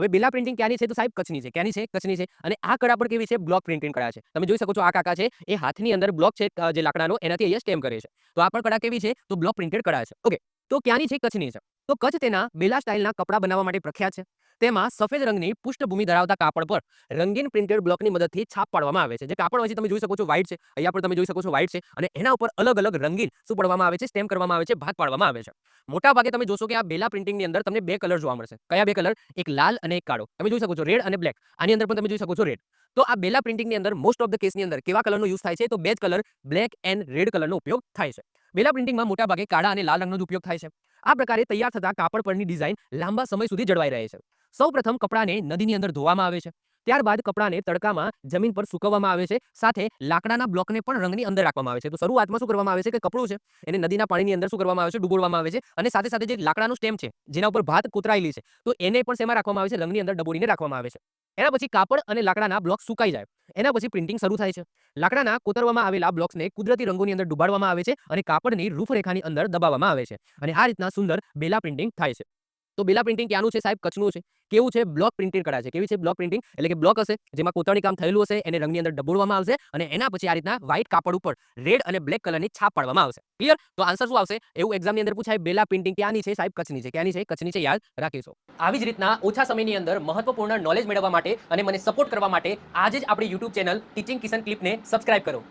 હવે બેલા પ્રિન્ટિંગ ક્યાંની છે તો સાહેબ કચ્છની છે, ક્યાંની છે? કચ્છની છે. અને આ કડા પણ કેવી છે? બ્લોક પ્રિન્ટિંગ કડા છે. તમે જોઈ શકો છો આ કાકા છે, એ હાથની અંદર બ્લોક છે જે લાકડાનો, એનાથી અહીંયા સ્ટેમ કરે છે. તો આ પણ કડા કેવી છે? તો બ્લોક પ્રિન્ટેડ કડા છે. ઓકે, તો ક્યાંની છે? કચ્છની છે. તો કચ્છ તેના બેલા સ્ટાઇલના કપડાં બનાવવા માટે પ્રખ્યાત છે. તેમાં સફેદ રંગની પૃષ્ઠભૂમિ ધરાવતા કાપડ પર રંગીન પ્રિન્ટેડ બ્લોકની મદદથી છાપ પાડવામાં આવે છે. જે કાપડ હોય છે, તમે જોઈ શકો છો વ્હાઇટ છે, અહીંયા પણ તમે જોઈ શકો છો વ્હાઇટ છે અને એના ઉપર અલગ અલગ રંગીન શું પાડવામાં આવે છે સ્ટેમ કરવામાં આવે છે, ભાગ પાડવામાં આવે છે. મોટા ભાગે તમે જોશો કે આ બેલા પ્રિન્ટિંગની અંદર તમને બે કલર જોવા મળશે. કયા બે કલર? એક લાલ અને એક કાળો. તમે જોઈ શકો છો રેડ અને બ્લેક. આની અંદર પણ તમે જોઈ શકો છો રેડ. તો આ બેલા પ્રિન્ટિંગની અંદર મોસ્ટ ઓફ ધ કેસની અંદર કેવા કલરનો યુઝ થાય છે? તો બે જ કલર, બ્લેક એન્ડ રેડ કલરનો ઉપયોગ થાય છે. બેલા પ્રિન્ટિંગમાં મોટા ભાગે કાળા અને લાલ રંગનો જ ઉપયોગ થાય છે. આ પ્રકારે તૈયાર થતા કાપડ પરની ડિઝાઇન લાંબા સમય સુધી જળવાઈ રહે છે. સૌપ્રથમ કપડાને નદીની અંદર ધોવામાં આવે છે. ત્યારબાદ કપડાને તડકામાં જમીન પર સૂકવવામાં આવે છે. સાથે લાકડાના બ્લોકને પણ રંગની અંદર રાખવામાં આવે છે. તો શરૂઆતમાં શું કરવામાં આવે છે કે કપડું છે એને નદીના પાણીની અંદર શું કરવામાં આવે છે ડૂબોડવામાં આવે છે અને સાથે સાથે જે લાકડાનું સ્ટેમ છે જેના ઉપર ભાત કોતરાયેલી છે, તો એને પણ શેમાં રાખવામાં આવે છે? રંગની અંદર ડબોડીને રાખવામાં આવે છે. એના પછી કાપડ અને લાકડાના બ્લોક સુકાઈ જાય. એના પછી પ્રિન્ટિંગ શરૂ થાય છે. લાકડાના કોતરવામાં આવેલા બ્લોક્સને કુદરતી રંગોની અંદર ડુબાડવામાં આવે છે અને કાપડની રૂપરેખાની અંદર દબાવવામાં આવે છે. અને આ રીતના સુંદર બેલા પ્રિન્ટિંગ થાય છે. તો બેલા પ્રિન્ટિંગ ક્યાંનું છે સાહેબ? કચ્છનું છે. કેવું છે બ્લોક પ્રિન્ટિંગ કરા છે? કેવી છે બ્લોક પ્રિન્ટિંગ? એટલે કે બ્લોક હશે, જેમાં કોતરણી કામ થયેલું હશે, એને રંગની અંદર ડબોળવામાં આવશે અને એના પછી આ રીતના વ્હાઇટ કાપડ ઉપર રેડ અને બ્લેક કલરની છાપ પાડવામાં આવશે. ક્લિયર તો આન્સર શું આવશે? એવું એક્ઝામની અંદર પૂછાય, બેલા પ્રિન્ટિંગ ક્યાંની છે સાહેબ? કચ્છની છે. ક્યાંની છે? કચ્છની છે, યાદ રાખીશું. આવી જ રીતના ઓછા સમયની અંદર મહત્વપૂર્ણ નોલેજ મેળવવા માટે અને મને સપોર્ટ કરવા માટે આજે જ આપણી યુટ્યુબ ચેનલ ટીચિંગ કિશન ક્લિપને સબસ્ક્રાઇબ કરો.